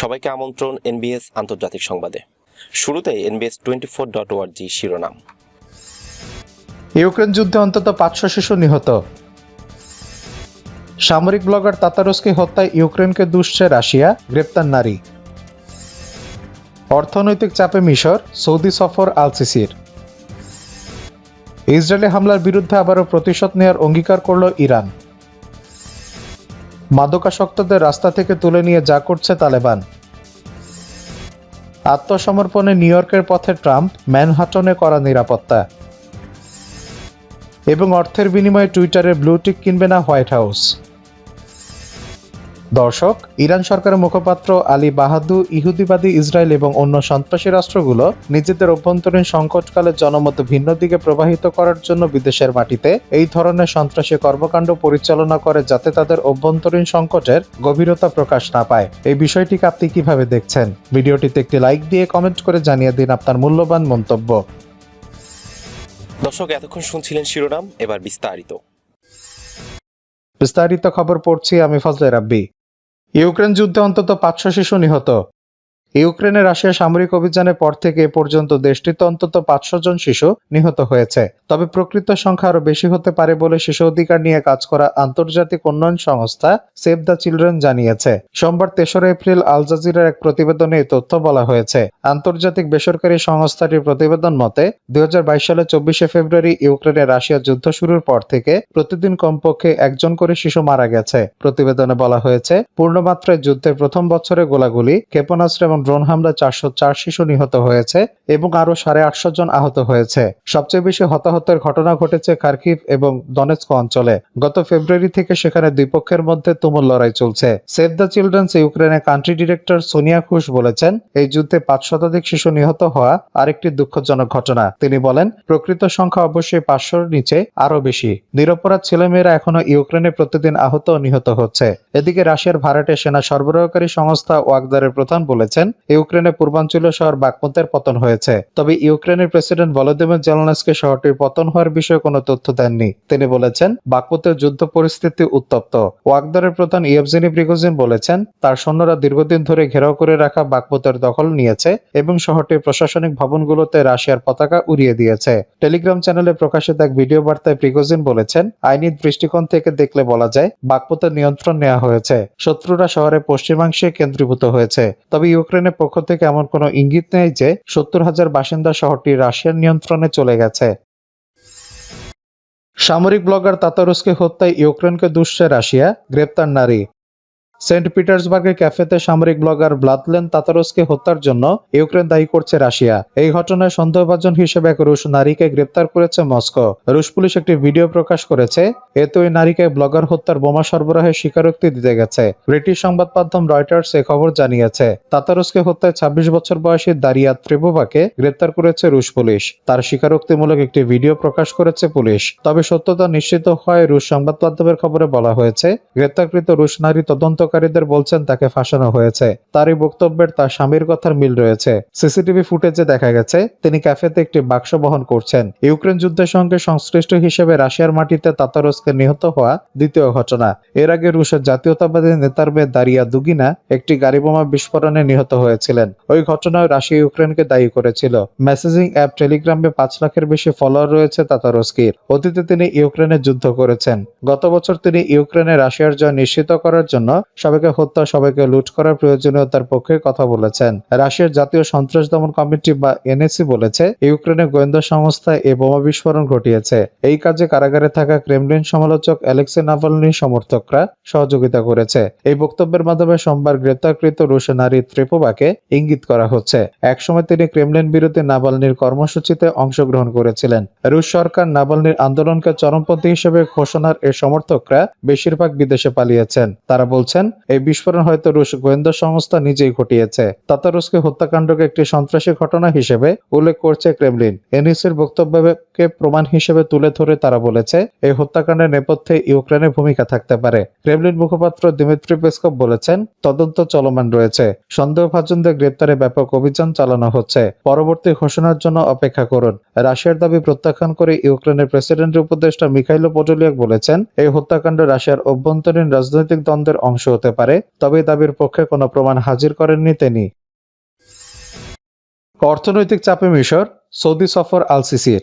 সবাইকে আমন্ত্রণ এনবিএস আন্তর্জাতিক সংবাদে। শুরুতে এনবিএস টোয়েন্টি ফোর ডট ওয়ার্জি শিরোনাম। ইউক্রেন যুদ্ধে অন্তত পাঁচশো শিশু নিহত। সামরিক ব্লগার তাতারস্কি হত্যায় ইউক্রেনকে দুষছে রাশিয়া, গ্রেপ্তার নারী। অর্থনৈতিক চাপে মিশর, সৌদি সফর আল সিসির ইসরায়েলি হামলার বিরুদ্ধে আবারও প্রতিশোধ নেওয়ার অঙ্গীকার করল ইরান। মাদকাসক্তদের রাস্তা থেকে তুলে নিয়ে যা করছে তালেবান। আত্মসমর্পণে নিউ ইয়র্কের পথে ট্রাম্প ম্যানহাটনে করা নিরাপত্তা। এবং অর্থের বিনিময়ে টুইটারে ব্লুটিক কিনবে না হোয়াইট হাউস। দর্শক ইরান সরকারের মুখপাত্র আলী বাহাদু ইহুদিবাদী ইসরায়েল এবং অন্য সন্ত্রাসী রাষ্ট্রগুলো নিজেদের অভ্যন্তরীণ সংকটকালে জনমত ভিন্ন দিকে প্রবাহিত করার জন্য বিদেশের মাটিতে এই ধরনের সন্ত্রাসী কর্মকাণ্ড পরিচালনা করে যাতে তাদের অভ্যন্তরীণ সংকটের গভীরতা প্রকাশ না পায়। এই বিষয়টিকে আপনি কীভাবে দেখছেন? ভিডিওটিতে একটি লাইক দিয়ে কমেন্ট করে জানিয়ে দিন আপনার মূল্যবান মন্তব্য। দর্শক এতক্ষণ শুনছিলেন শিরোনাম এবার বিস্তারিত। বিস্তারিত খবর পড়ছি আমি ফজলে রাব্বি। ইউক্রেন যুদ্ধে অন্তত পাঁচশো শিশু নিহত। ইউক্রেনে রাশিয়া সামরিক অভিযানের পর থেকে এ পর্যন্ত দেশটিতে অন্তত পাঁচশো জন শিশু নিহত হয়েছে। তবে প্রকৃত সংখ্যা আরও বেশি হতে পারে বলে শিশু অধিকার নিয়ে কাজ করা আন্তর্জাতিক উন্নয়ন সংস্থা সেভ দ্য চিলড্রেন জানিয়েছে। সোমবার তেসরা এপ্রিল আল জাজিরার এক প্রতিবেদনে এই তথ্য বলা হয়েছে। আন্তর্জাতিক বেসরকারি সংস্থাটির প্রতিবেদন মতে দু হাজার বাইশ সালে চব্বিশে ফেব্রুয়ারি ইউক্রেনে রাশিয়া যুদ্ধ শুরুর পর থেকে প্রতিদিন কমপক্ষে একজন করে শিশু মারা গেছে। প্রতিবেদনে বলা হয়েছে, পূর্ণমাত্রায় যুদ্ধের প্রথম বছরে গোলাগুলি ক্ষেপণাস্ত্র এবং ড্রোন হামলা চারশো চার শিশু নিহত হয়েছে এবং আরও সাড়ে আটশো জন আহত হয়েছে। সবচেয়ে বেশি হতাহতের ঘটনা ঘটেছে খার্কিভ এবং দনেস্ক অঞ্চলে। গত ফেব্রুয়ারি থেকে সেখানে দুই পক্ষের মধ্যে তুমুল লড়াই চলছে। সেভ দ্য চিলড্রেন্স ইউক্রেনের কান্ট্রি ডিরেক্টর সোনিয়া ঘোষ বলেছেন, এই যুদ্ধে পাঁচ শতাধিক শিশু নিহত হওয়া আরেকটি দুঃখজনক ঘটনা। তিনি বলেন, প্রকৃত সংখ্যা অবশ্যই পাঁচশোর নিচে আরও বেশি। নিরপরাধ ছেলেমেয়েরা এখনও ইউক্রেনে প্রতিদিন আহত ও নিহত হচ্ছে। এদিকে রাশিয়ার ভাড়াটে সেনা সরবরাহকারী সংস্থা ওয়াগদারের প্রধান বলেছেন ইউক্রেনের পূর্বাঞ্চলীয় শহর বাকমুতের পতন হয়েছে। তবে ইউক্রেনের প্রেসিডেন্ট ভলোদিমির জেলনাসকে শহরটির পতন হওয়ার বিষয়ে কোনো তথ্য দেননি। তিনি বলেছেন বাকমুতের যুদ্ধ পরিস্থিতি উত্তপ্ত। ওয়াগদারের প্রধান ইয়েভজেনি প্রিগোজিন বলেছেন, তার সৈন্যরা দীর্ঘদিন ধরে ঘেরাও করে রাখা বাকমুতের দখল নিয়েছে এবং শহরটির প্রশাসনিক ভবনগুলোতে রাশিয়ার পতাকা উড়িয়ে দিয়েছে। টেলিগ্রাম চ্যানেলে প্রকাশিত এক ভিডিও বার্তায় প্রিগোজিন বলেছেন, আইনি দৃষ্টিকোণ থেকে দেখলে বলা যায় বাকমুতের নিয়ন্ত্রণ নেওয়া হয়েছে। শত্রুরা শহরের পশ্চিমাংশে কেন্দ্রীভূত হয়েছে। তবে ইউক্রেনের পক্ষ থেকে এমন কোনো ইঙ্গিত নেই যে সত্তর হাজার বাসিন্দা শহরটি রাশিয়ার নিয়ন্ত্রণে চলে গেছে। সামরিক ব্লগার তাতারুসকে হত্যায় ইউক্রেনকে দুষছে রাশিয়া, গ্রেপ্তার নারী। সেন্ট পিটার্সবার্গের ক্যাফেতে সামরিক ব্লগার ব্লাদলেন তাতারসকে হত্যার জন্য ইউক্রেন দায়ী করছে রাশিয়া। এই ঘটনায় সন্দেহভাজন হিসেবে এক রুশ নারীকে গ্রেপ্তার করেছে মস্কো। রুশ পুলিশ একটি ভিডিও প্রকাশ করেছে। এতে ওই নারীকে ব্লগার হত্যার বোমা সরবরাহের স্বীকারোক্তি দিতে গেছে। ব্রিটিশ সংবাদ মাধ্যম রয়টার্স এ খবর জানিয়েছে, তাতারসকে হত্যায় ছাব্বিশ বছর বয়সী দারিয়া ত্রিবোবাকে গ্রেপ্তার করেছে রুশ পুলিশ। তার স্বীকারোক্তিমূলক একটি ভিডিও প্রকাশ করেছে পুলিশ। তবে সত্যতা নিশ্চিত হয় রুশ সংবাদ মাধ্যমের খবরে বলা হয়েছে, গ্রেপ্তারকৃত রুশ নারী তদন্তকারীদের বলছেন, তাকে ফাঁসানো হয়েছে। তারই বক্তব্যের তার স্বামীর কথার মিল রয়েছে। সিসিটিভি ফুটেজে দেখা গেছে, তিনি ক্যাফেতে একটি বাক্স বহন করছেন। ইউক্রেন যুদ্ধের সঙ্গে সংশ্লিষ্ট হিসেবে রাশিয়ার মাটিতে তাতারসকে নিহত হওয়া দ্বিতীয় ঘটনা। এর আগে রুশের জাতীয়তাবাদী নেতার মেয়ে দারিয়া দুগিনা একটি গাড়ি বোমা বিস্ফোরণে নিহত হয়েছিলেন। ওই ঘটনায় রাশিয়া ইউক্রেনকে দায়ী করেছিল। মেসেজিং অ্যাপ টেলিগ্রামে পাঁচ লাখের বেশি ফলোয়ার রয়েছে তাতারস্কির। অতীতে তিনি ইউক্রেনে যুদ্ধ করেছেন। গত বছর তিনি ইউক্রেনে রাশিয়ার জয় নিশ্চিত করার জন্য সবাইকে হত্যা, সবাইকে লুট করার প্রয়োজনীয়তার পক্ষে কথা বলেছেন। রাশিয়ার জাতীয় সন্ত্রাস দমন কমিটি বা এনএসি বলেছে, ইউক্রেনের গোয়েন্দা সংস্থা এ বোমা বিস্ফোরণ ঘটিয়েছে। এই কাজে কারাগারে থাকা ক্রেমলিন সমালোচক অ্যালেক্সে নাভালনির সমর্থকরা সহযোগিতা করেছে। এই বক্তব্যের মাধ্যমে সোমবার গ্রেপ্তারকৃত রুশ নারী ত্রিপোবাকে ইঙ্গিত করা হচ্ছে। একসময় তিনি ক্রেমলিন বিরোধী নাভালনির কর্মসূচিতে অংশগ্রহণ করেছিলেন। রুশ সরকার নাভালনির আন্দোলনকে চরমপন্থী হিসেবে ঘোষণার এর সমর্থকরা বেশিরভাগ বিদেশে পালিয়েছেন। তারা বলছেন এই বিস্ফোরণ হয়তো রুশ গোয়েন্দা সংস্থা নিজেই ঘটিয়েছে। তাতারুসকে হত্যাকাণ্ডকে একটি সন্ত্রাসী ঘটনা হিসেবে উল্লেখ করছে ক্রেমলিন। এনএসির বক্তব্যকে প্রমাণ হিসেবে তুলে ধরে তারা বলেছে, এই হত্যাকাণ্ডের নেপথ্যে ইউক্রেনের ভূমিকা থাকতে পারে। ক্রেমলিন মুখপাত্র দিমিত্রি পেসকভ বলেছেন, তদন্ত চলমান রয়েছে। সন্দেহভাজনদের গ্রেপ্তারে ব্যাপক অভিযান চালানো হচ্ছে। পরবর্তী ঘোষণার জন্য অপেক্ষা করুন। রাশিয়ার দাবি প্রত্যাখ্যান করে ইউক্রেনের প্রেসিডেন্টের উপদেষ্টা মিখাইলো পটোলিয়াক বলেছেন, এই হত্যাকাণ্ড রাশিয়ার অভ্যন্তরীণ রাজনৈতিক দ্বন্দ্বের অংশ হতে পারে, তবে দাবির পক্ষে কোনো প্রমাণ হাজির করেননি তিনি। অর্থনৈতিক চাপে মিশর, সৌদি সফর আল সিসির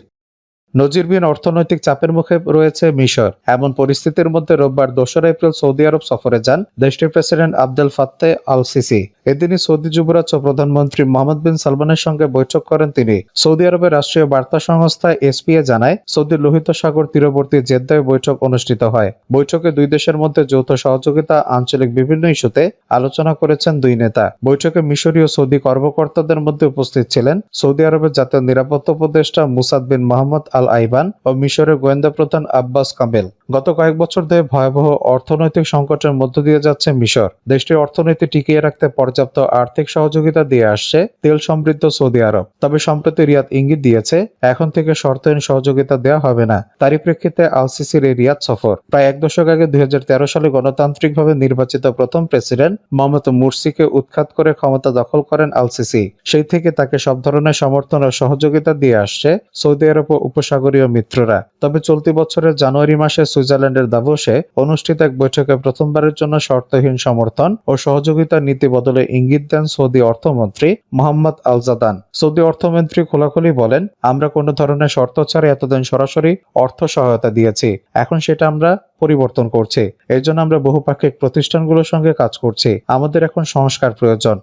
নজিরবিহীন অর্থনৈতিক চাপের মুখে রয়েছে মিশর। এমন পরিস্থিতির মধ্যে রোববার দোসরা এপ্রিল সৌদি আরব সফরে যান দেশটির president Abdel Fattah Al Sisi এদিনই Saudi যুবরাজ ও প্রধানমন্ত্রী মোহাম্মদ বিন সালমানের সঙ্গে বৈঠক করেন তিনি। সৌদি আরবের রাষ্ট্রীয় বার্তা সংস্থা এসপিএ জানায়, সৌদির লোহিত সাগর তীরবর্তী জেদ্দায় বৈঠক অনুষ্ঠিত হয়। বৈঠকে দুই দেশের মধ্যে যৌথ সহযোগিতা, আঞ্চলিক বিভিন্ন ইস্যুতে আলোচনা করেছেন দুই নেতা। বৈঠকে মিশরীয় সৌদি কর্মকর্তাদের মধ্যে উপস্থিত ছিলেন সৌদি আরবের জাতীয় নিরাপত্তা উপদেষ্টা মুসাদ বিন মোহাম্মদ আল আইবান ও মিশরের গোয়েন্দা প্রধান আব্বাস কামেল। গত কয়েক বছর ধরে ভয়াবহ অর্থনৈতিক সংকটের মধ্য দিয়ে যাচ্ছে মিশর। দেশটির অর্থনীতি টিকিয়ে রাখতে পর্যাপ্ত আর্থিক সহযোগিতা দিয়ে আসছে তেল সমৃদ্ধ সৌদি আরব। তবে সম্প্রতি রিয়াদ ইঙ্গিত দিয়েছে, এখন থেকে শর্তহীন সহযোগিতা দেওয়া হবে না। তারই প্রেক্ষিতে আলসিসির এই রিয়াদ সফর প্রায় এক দশক আগে দুই হাজার তেরো সালে গণতান্ত্রিকভাবে নির্বাচিত প্রথম প্রেসিডেন্ট মোহাম্মদ মুরসিকে উৎখাত করে ক্ষমতা দখল করেন আলসিসি। সেই থেকে তাকে সব ধরনের সমর্থন ও সহযোগিতা দিয়ে আসছে সৌদি আরব ও উপসাগরীয় মিত্ররা। তবে চলতি বছরের জানুয়ারি মাসে সুইজারল্যান্ডের দাভোসে অনুষ্ঠিত এক বৈঠকে প্রথমবারের জন্য শর্তহীন সমর্থন ও সহযোগিতার নীতি বদলে ইঙ্গিত দেন সৌদি অর্থমন্ত্রী মোহাম্মদ আলজাদান। সৌদি অর্থমন্ত্রী খোলাখুলি বলেন, আমরা কোনো ধরনের শর্ত ছাড়া এতদিন সরাসরি অর্থ সহায়তা দিয়েছি। এখন সেটা আমরা পরিবর্তন করছি। এর জন্য আমরা বহুপাক্ষিক প্রতিষ্ঠানগুলোর সঙ্গে কাজ করছি। আমাদের এখন সংস্কার প্রয়োজন।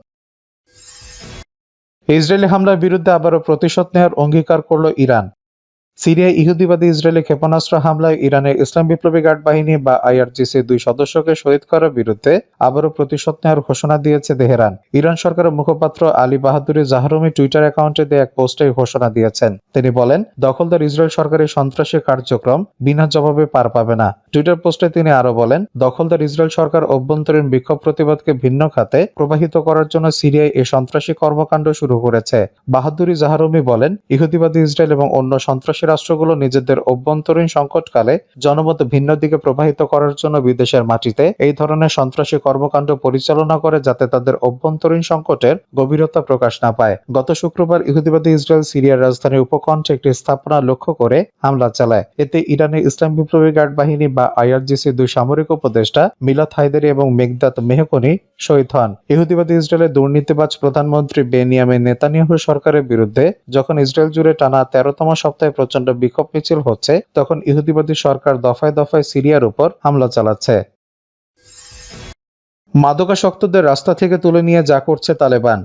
ইসরায়েলি হামলার বিরুদ্ধে আবারও প্রতিশোধ নেওয়ার অঙ্গীকার করল ইরান। সিরিয়ায় ইহুদিবাদী ইসরায়েলি ক্ষেপণাস্ত্র হামলায় ইরানের ইসলাম বিপ্লবী গার্ড বাহিনী বা আইআরজিসি দুই সদস্যকে শহীদ করার বিরুদ্ধে আবারও প্রতিশোধ নেওয়ার ঘোষণা দিয়েছে তেহরান। ইরান সরকারের মুখপাত্র আলী বাহাদুরি জাহরমি টুইটার অ্যাকাউন্টে দিয়ে এক পোস্টে ঘোষণা দিয়েছেন। তিনি বলেন, দখলদার ইসরায়েল সরকারের সন্ত্রাসী কার্যক্রম বিনা জবাবে পার পাবে না। টুইটার পোস্টে তিনি আরও বলেন, দখলদার ইসরায়েল সরকার অভ্যন্তরীণ বিক্ষোভ প্রতিবাদকে ভিন্ন খাতে প্রবাহিত করার জন্য সিরিয়ায় এই সন্ত্রাসী কর্মকাণ্ড শুরু করেছে। বাহাদুরি জাহারমি বলেন, ইহুদিবাদী ইসরায়েল এবং অন্য সন্ত্রাসী রাষ্ট্রগুলো নিজেদের অভ্যন্তরীণ সংকটকালে জনমত ভিন্ন দিকে প্রবাহিত করার জন্য বিদেশের মাটিতে এই ধরনের সন্ত্রাসী কর্মকাণ্ড পরিচালনা করে যাতে তাদের অভ্যন্তরীণ সংকটের গভীরতা প্রকাশ না পায়। গত শুক্রবার ইহুদিবাদী ইসরায়েল সিরিয়ার রাজধানীর উপকণ্ঠে একটি স্থাপনা লক্ষ্য করে হামলা চালায়। এতে ইরানের ইসলাম বিপ্লবী গার্ড বাহিনী বা আইআরজিসি দুই সামরিক উপদেষ্টা মিলাত হায়দারি এবং মেঘদাত মেহকনি শহীদ হন। ইহুদিবাদী ইসরায়েলের দুর্নীতিবাজ প্রধানমন্ত্রী বেনিয়ামিন নেতানিয়াহু সরকারের বিরুদ্ধে যখন ইসরায়েল জুড়ে টানা তেরোতম সপ্তাহে প্রচণ্ড বিক্ষোভ মিছিল হচ্ছে, তখন ইহুদিবাদী সরকার দফায় দফায় সিরিয়ার উপর হামলা চালাচ্ছে। মাদকাসক্তদের রাস্তা থেকে তুলে নিয়ে যা করছে তালেবান।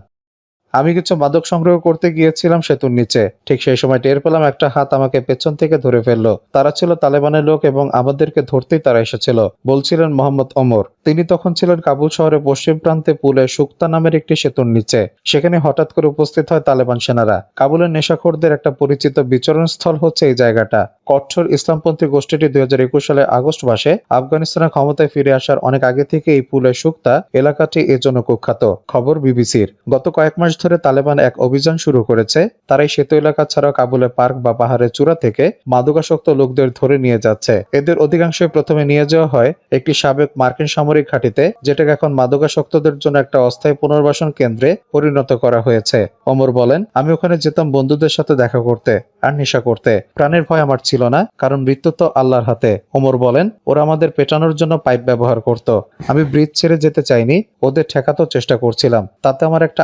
আমি কিছু মাদক সংগ্রহ করতে গিয়েছিলাম সেতুর নিচে। ঠিক সেই সময় টের পেলাম একটা হাত আমাকে পেছন থেকে ধরে ফেলল। তারা ছিল তালেবানের লোক এবং আমাদেরকে ধরতেই তারা এসেছিল, বলছিলেন মোহাম্মদ ওমর। তিনি তখন ছিলেন কাবুল শহরের পশ্চিম প্রান্তে পুলে সুক্তা নামের একটি সেতুর নিচে। সেখানে হঠাৎ করে উপস্থিত হয় তালেবান সেনারা। কাবুলের নেশাখোরদের একটা পরিচিত বিচরণ স্থল হচ্ছে এই জায়গাটা। কঠোর ইসলামপন্থী গোষ্ঠীটি দুই সালের আগস্ট মাসে আফগানিস্তানের ক্ষমতায় ফিরে আসার অনেক আগে থেকে এই পুলে সুক্তা এলাকাটি এজন্য কুখ্যাত। খবর বিবিসির। গত কয়েক মাস ধরে তালেবান এক অভিযান শুরু করেছে তারা এই সেতু এলাকা ছাড়াও কাবুলে পার্ক বা পাহাড়ের চূড়া থেকে মাদকাসক্ত লোকদের ধরে নিয়ে যাচ্ছে। এদের অধিকাংশই প্রথমে নিয়ে যাওয়া হয় একটি সাবেক মার্কিন সামরিক ঘাঁটিতে, যেটাকে এখন মাদকাসক্তদের জন্য একটা অস্থায়ী পুনর্বাসন কেন্দ্রে পরিণত করা হয়েছে। অমর বলেন, আমি ওখানে যেতাম বন্ধুদের সাথে দেখা করতে, আর নেশা করতে। প্রাণের ভয় আমার ছিল না, কারণ মৃত্যু তো আল্লাহর হাতে। ওমর বলেন, ওরা আমাদের পেটানোর জন্য পাইপ ব্যবহার করত। আমি ব্রিজ ছেড়ে যেতে চাইনি, ওদের ঠেকাতেও চেষ্টা করছিলাম। তাতে আমার একটা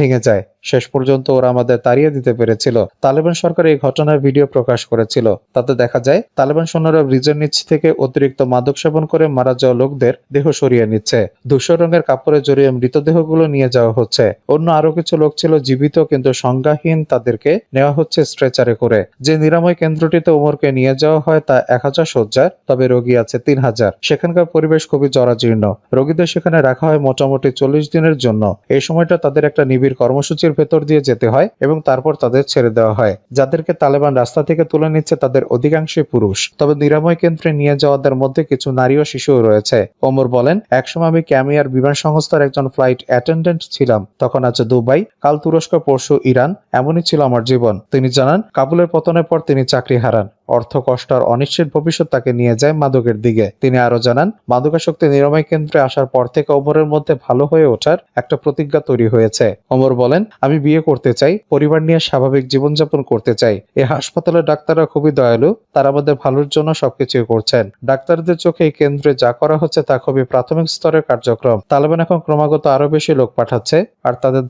那个在。শেষ পর্যন্ত ওরা আমাদের তাড়িয়ে দিতে পেরেছিল। তালেবান সরকার এই ঘটনার ভিডিও প্রকাশ করেছিল। তাতে দেখা যায়, তালেবান সৈন্যরা ব্রিজের নিচ থেকে অতিরিক্ত মাদক সেবন করে মারা যাওয়া লোকদের দেহ সরিয়ে নিচ্ছে। ধূসর রঙের কাপড়ে জড়িয়ে মৃতদেহগুলো নিয়ে যাওয়া হচ্ছে। অন্য আরও কিছু লোক ছিল জীবিত কিন্তু সংজ্ঞাহীন তাদেরকে নেওয়া হচ্ছে স্ট্রেচারে করে। যে নিরাময় কেন্দ্রটিতে ওমরকে নিয়ে যাওয়া হয় তা এক হাজার শয্যার, তবে রোগী আছে তিন হাজার। সেখানকার পরিবেশ খুবই জরাজীর্ণ। রোগীদের সেখানে রাখা হয় মোটামুটি চল্লিশ দিনের জন্য। এই সময়টা তাদের একটা নিবিড় কর্মসূচির ভেতর দিয়ে যেতে হয় এবং তারপর তাদের ছেড়ে দেওয়া হয়। যাদেরকে তালেবান রাস্তা থেকে তুলে নিচ্ছে তাদের অধিকাংশই পুরুষ। তবে নিরাময় কেন্দ্রে নিয়ে যাওয়াদের মধ্যে কিছু নারী ও শিশুও রয়েছে। ওমর বলেন, একসময় আমি ক্যামিয়ার বিমান সংস্থার একজন ফ্লাইট অ্যাটেন্ডেন্ট ছিলাম। তখন আছে দুবাই, কাল তুরস্ক, পরশু ইরান। এমনই ছিল আমার জীবন। তিনি জানান, কাবুলের পতনের পর তিনি চাকরি হারান। অর্থ কষ্ট আর অনিশ্চিত ভবিষ্যৎ তাকে নিয়ে যায় মাদকের দিকে। তিনি আরও জানান, মাদকাসক্তি নিরাময় কেন্দ্রে আসার পর থেকে ওমরের মধ্যে ভালো হয়ে ওঠার একটা প্রতিজ্ঞা তৈরি হয়েছে। ওমর বলেন, আমি বিয়ে করতে চাই, পরিবার নিয়ে স্বাভাবিক জীবনযাপন করতে চাই। এ হাসপাতালের ডাক্তাররা খুবই দয়ালু, তারা আমাদের ভালোর জন্য সবকিছু করছেন। ডাক্তারদের চোখে এই কেন্দ্রে যা করা হচ্ছে তা খুবই প্রাথমিক স্তরের কার্যক্রম। তালেবান এখন ক্রমাগত আরও বেশি লোক পাঠাচ্ছে, আর তাদের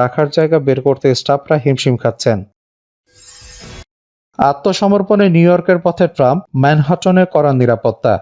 রাখার জায়গা বের করতে স্টাফরা হিমশিম খাচ্ছেন। আত্মসমর্পণে নিউ ইয়র্কের পথে ট্রাম্প ম্যানহাটনে করা নিরাপত্তা।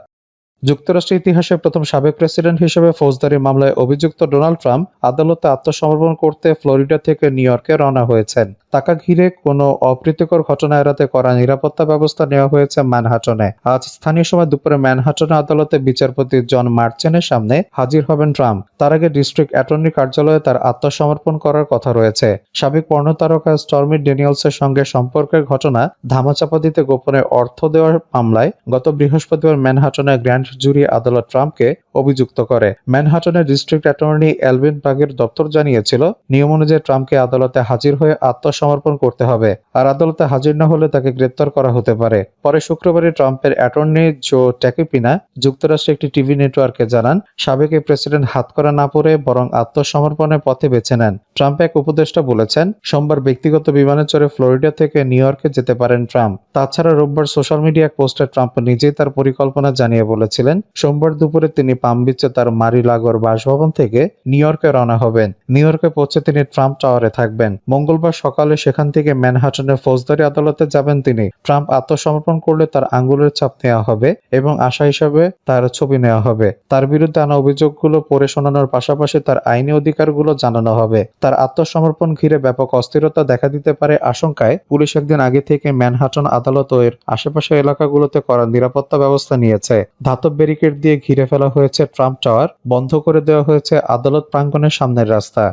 যুক্তরাষ্ট্রের ইতিহাসে প্রথম সাবেক প্রেসিডেন্ট হিসেবে ফৌজদারি মামলায় অভিযুক্ত ডোনাল্ড ট্রাম্প আদালতে আত্মসমর্পণ করতে ফ্লোরিডা থেকে নিউ ইয়র্কে রওনা হয়েছেন। তাকে ঘিরে কোনো অপ্রীতিকর ঘটনা এড়াতে করা নিরাপত্তা ব্যবস্থা নেওয়া হয়েছে ম্যানহাটনে। আজ স্থানীয় সময় দুপুরে ম্যানহাটনে আদালতে বিচারপতি জন মার্চেনের সামনে হাজির হবেন ট্রাম্প। তার আগে ডিস্ট্রিক্ট অ্যাটর্নি কার্যালয়ে তার আত্মসমর্পণ করার কথা রয়েছে। সাবেক পর্ণ তারকা স্টর্মি ড্যানিয়েলসের সঙ্গে সম্পর্কের ঘটনা ধামাচাপা দিতে গোপনে অর্থ দেওয়ার মামলায় গত বৃহস্পতিবার ম্যানহাটনে গ্র্যান্ড জুরি আদালত ট্রাম্পকে অভিযুক্ত করে। ম্যানহাটনের ডিস্ট্রিক্ট অ্যাটর্নি এলভিন বাগের দপ্তর জানিয়েছিল, নিয়ম অনুযায়ী ট্রাম্পকে আদালতে হাজির হয়ে আত্মসমর্পণ করতে হবে, আর আদালতে হাজির না হলে তাকে গ্রেপ্তার করা হতে পারে। পরে শুক্রবারে ট্রাম্পের অ্যাটর্নি জো ট্যাকিপিনা যুক্তরাষ্ট্রের একটি টিভি নেটওয়ার্কে জানান, সাবেক প্রেসিডেন্ট হাতকড়া না পরে বরং আত্মসমর্পণের পথে বেছে নেন। ট্রাম্প এক উপদেষ্টা বলেছেন, সোমবার ব্যক্তিগত বিমানে চড়ে ফ্লোরিডা থেকে নিউ ইয়র্কে যেতে পারেন ট্রাম্প। তাছাড়া রোববার সোশ্যাল মিডিয়া পোস্টে ট্রাম্প নিজেই তার পরিকল্পনা জানিয়ে বলেছিলেন সোমবার দুপুরে তিনি পাম বিচে তার মারি লাগোর বাসভবন থেকে নিউ ইয়র্কে রওনা হবেন। নিউ ইয়র্কে পৌঁছে তিনি ট্রাম্প টাওয়ারে থাকবেন। মঙ্গলবার সকালে সেখান থেকে ম্যানহাটনের ফৌজদারি আদালতে যাবেন তিনি। ট্রাম্প আত্মসমর্পণ করলে তার আঙ্গুলের ছাপ নেওয়া হবে এবং আশা হিসাবে তার ছবি নেওয়া হবে। তার বিরুদ্ধে আনা অভিযোগগুলো পড়ে শোনানোর পাশাপাশি তার আইনি অধিকারগুলো জানানো হবে। তার আত্মসমর্পণ ঘিরে ব্যাপক অস্থিরতা দেখা দিতে পারে আশঙ্কায় পুলিশ একদিন আগে থেকে ম্যানহাটন আদালত এর আশেপাশের এলাকাগুলোতে করা নিরাপত্তা ব্যবস্থা নিয়েছে। ধাতব ব্যারিকেড দিয়ে ঘিরে ফেলা হয়েছে ট্রাম্প টাওয়ার, বন্ধ করে দেওয়া হয়েছে আদালত প্রাঙ্গণের সামনের রাস্তা।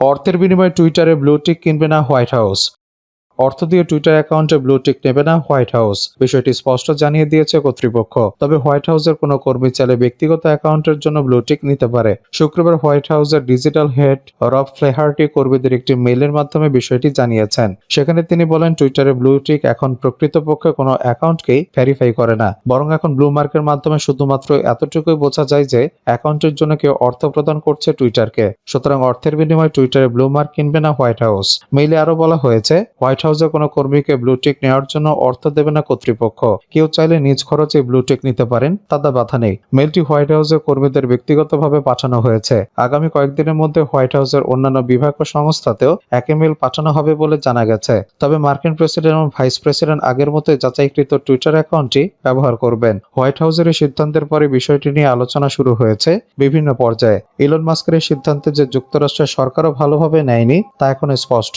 অর্থের বিনিময়ে টুইটারে ব্লুটিক কিনবে না হোয়াইট হাউস। অর্থ দিয়ে টুইটার অ্যাকাউন্টে ব্লু টিক নেবে না হোয়াইট হাউস বিষয়টি স্পষ্ট জানিয়ে দিয়েছে কর্তৃপক্ষ। তবে হোয়াইট হাউসের কোনো কর্মী চাইলে ব্যক্তিগত অ্যাকাউন্টের জন্য ব্লু টিক নিতে পারে। শুক্রবার হোয়াইট হাউসের ডিজিটাল হেড রব ফ্লেহার্টি কর্মীদের একটি মেইলের মাধ্যমে বিষয়টি জানিয়েছেন। সেখানে তিনি বলেন টুইটারে ব্লু টিক এখন প্রকৃতপক্ষে কোনো অ্যাকাউন্টকেই ভেরিফাই করে না। বরং এখন ব্লু মার্কের মাধ্যমে শুধুমাত্র এতটুকুই বোঝা যায় যে অ্যাকাউন্টের জন্য কেউ অর্থ প্রদান করছে টুইটারকে সুতরাং অর্থের বিনিময়ে টুইটারে ব্লু মার্ক কিনবে না হোয়াইট হাউস মেইলে আরও বলা হয়েছে হোয়াইট হাউসের কোনো কর্মীকে ব্লু টিক নেওয়ার জন্য অর্থ দেবে না কর্তৃপক্ষ। কেউ চাইলে নিজ খরচে ব্লু টিক নিতে পারেন তাতে বাধা নেই। মেলটি হোয়াইট হাউসের কর্মীদের ব্যক্তিগতভাবে পাঠানো হয়েছে। আগামী কয়েকদিনের মধ্যে হোয়াইট হাউসের অন্যান্য বিভাগ ও সংস্থাতেও একই মেল পাঠানো হবে বলে জানা গেছে। তবে মার্কিন প্রেসিডেন্ট এবং ভাইস প্রেসিডেন্ট আগের মতোই যাচাইকৃত টুইটার অ্যাকাউন্টটি ব্যবহার করবেন। হোয়াইট হাউসের এই সিদ্ধান্তের পরে বিষয়টি নিয়ে আলোচনা শুরু হয়েছে বিভিন্ন পর্যায়ে। ইলন মাস্কের এই সিদ্ধান্তে যে যুক্তরাষ্ট্রের সরকারও ভালোভাবে নেয়নি, তা এখন স্পষ্ট।